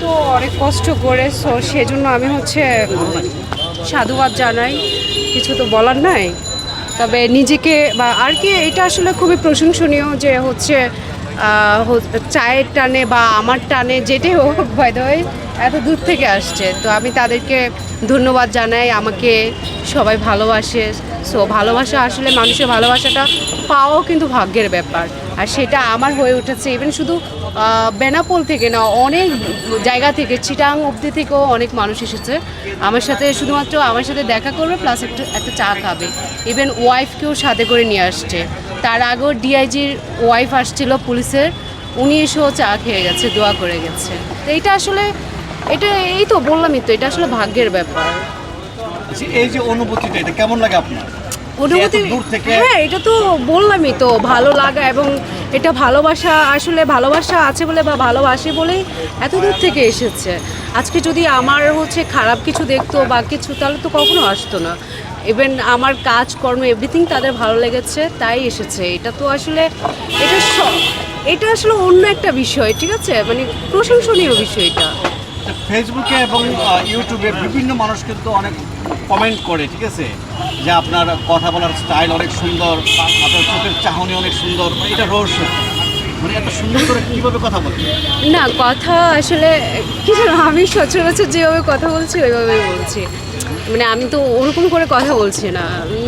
তো অনেক কষ্ট করে সো সেজন্য আমি হচ্ছে সাধুবাদ জানাই। কিছু তো বলার নাই। তবে নিজেকে বা আর কি, এটা আসলে খুবই প্রশংসনীয় যে হচ্ছে চায়ের টানে বা আমার টানে যেটাই হোক হয় এত দূর থেকে আসছে। তো আমি তাদেরকে ধন্যবাদ জানাই। আমাকে সবাই ভালোবাসে। সো ভালোবাসা আসলে মানুষের ভালোবাসাটা পাওয়াও কিন্তু ভাগ্যের ব্যাপার। আর সেটা আমার হয়ে উঠেছে ইভেন শুধু বেনাপোল থেকে না, অনেক জায়গা থেকে, চিটাং অবধি থেকেও অনেক মানুষ এসেছে। আমার সাথে শুধুমাত্র আমার সাথে দেখা করবে প্লাস একটু, একটা চা খাবে। ইভেন ওয়াইফকেও সাথে করে নিয়ে আসছে। তার আগেও ডিআইজির ওয়াইফ আসছিল পুলিশের, উনি এসেও চা খেয়ে গেছে, দোয়া করে গেছে। তো এইটা আসলে, এটা, এই তো বললামই তো, এটা আসলে ভাগ্যের ব্যাপার। এই যে অনুভূতিটা এটা কেমন লাগে আপনার? অনুভূতি হ্যাঁ এটা তো বললামই তো ভালো লাগা এবং এটা ভালোবাসা আসলে ভালোবাসা আছে বলে বা ভালোবাসে বলেই এত দূর থেকে এসেছে। আজকে যদি আমার হচ্ছে খারাপ কিছু দেখতো বা কিছু তাহলে তো কখনো আসতো না। ইভেন আমার কাজকর্ম এভরিথিং তাদের ভালো লেগেছে তাই এসেছে। এটা তো আসলে এটা এটা আসলে অন্য একটা বিষয় ঠিক আছে? মানে প্রশংসনীয় বিষয় এটা। ফেসবুকে এবং ইউটিউবে বিভিন্ন মানুষ কিন্তু অনেক কমেন্ট করে ঠিক আছে? যে আপনার কথা বলার স্টাইল অনেক সুন্দর আপনার চোখের চাহনি অনেক সুন্দর মানে এটা রহস্য। মানে এত সুন্দর করে কীভাবে কথা বলে না কথা আসলে কি জানো আমি সচরাচর যেভাবে কথা বলছি ওইভাবেই বলছি। মানে আমি তো ওরকম করে কথা বলছি না।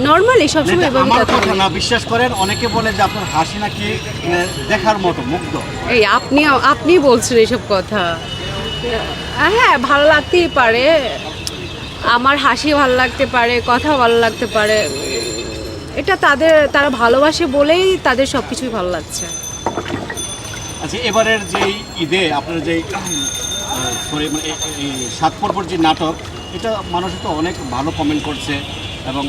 নর্মালি সবসময় এভাবে কথা বলি। না বিশ্বাস করেন অনেকে বলে যে আপনার হাসি নাকি মানে, দেখার মতো মুগ্ধ। এই আপনি আপনি বলছেন এইসব কথা। হ্যাঁ ভালো লাগতেই পারে। আমার হাসি ভালো লাগতে পারে, কথা ভালো লাগতে পারে। এটা তাদের, তারা ভালোবাসে বলেই তাদের সব কিছুই ভালো লাগছে। আচ্ছা এবারের যেই ঈদে আপনার যে মানে সাত পর্বর যে নাটক, এটা মানুষ তো অনেক ভালো কমেন্ট করছে এবং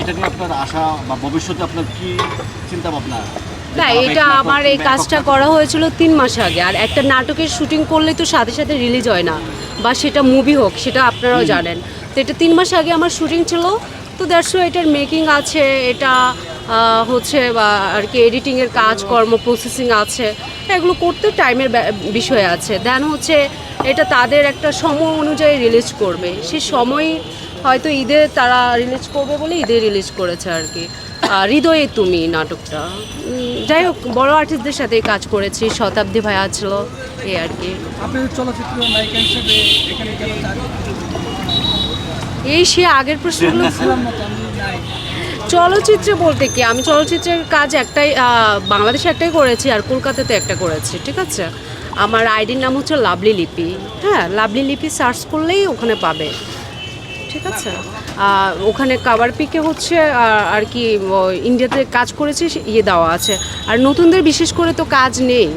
এটা নিয়ে আপনার আশা বা ভবিষ্যতে আপনার কি চিন্তা ভাবনা না এটা আমার এই কাজটা করা হয়েছিল তিন মাস আগে। আর একটা নাটকের শুটিং করলে তো সাথে সাথে রিলিজ হয় না। বা সেটা মুভি হোক সেটা আপনারাও জানেন। তো এটা তিন মাস আগে আমার শুটিং ছিল। তো দ্যাটস এটার মেকিং আছে এটা হচ্ছে বা আর কি এডিটিংয়ের কাজকর্ম প্রসেসিং আছে। এগুলো করতে টাইমের বিষয় আছে। দেন হচ্ছে এটা তাদের একটা সময় অনুযায়ী রিলিজ করবে। সে সময় হয়তো ঈদে তারা রিলিজ করবে বলে ঈদে রিলিজ করেছে আর কি। হৃদয়ে তুমি নাটকটা। যাই হোক বড় আর্টিস্টদের সাথে কাজ করেছি শতাব্দী ভাইয়া ছিল এই আর কি। এই সে আগের প্রশ্নগুলো চলচ্চিত্রে বলতে কি আমি চলচ্চিত্রের কাজ একটাই বাংলাদেশে একটাই করেছি আর কলকাতাতে একটা করেছি ঠিক আছে? আমার আইডির নাম হচ্ছে লাভলি লিপি। হ্যাঁ লাভলি লিপি সার্চ করলেই ওখানে পাবে। ঠিক আছে? ওখানে কাবার পিকে হচ্ছে আর কি ইন্ডিয়াতে কাজ করেছে ইয়ে দেওয়া আছে। আর নতুনদের বিশেষ করে তো কাজ নেই।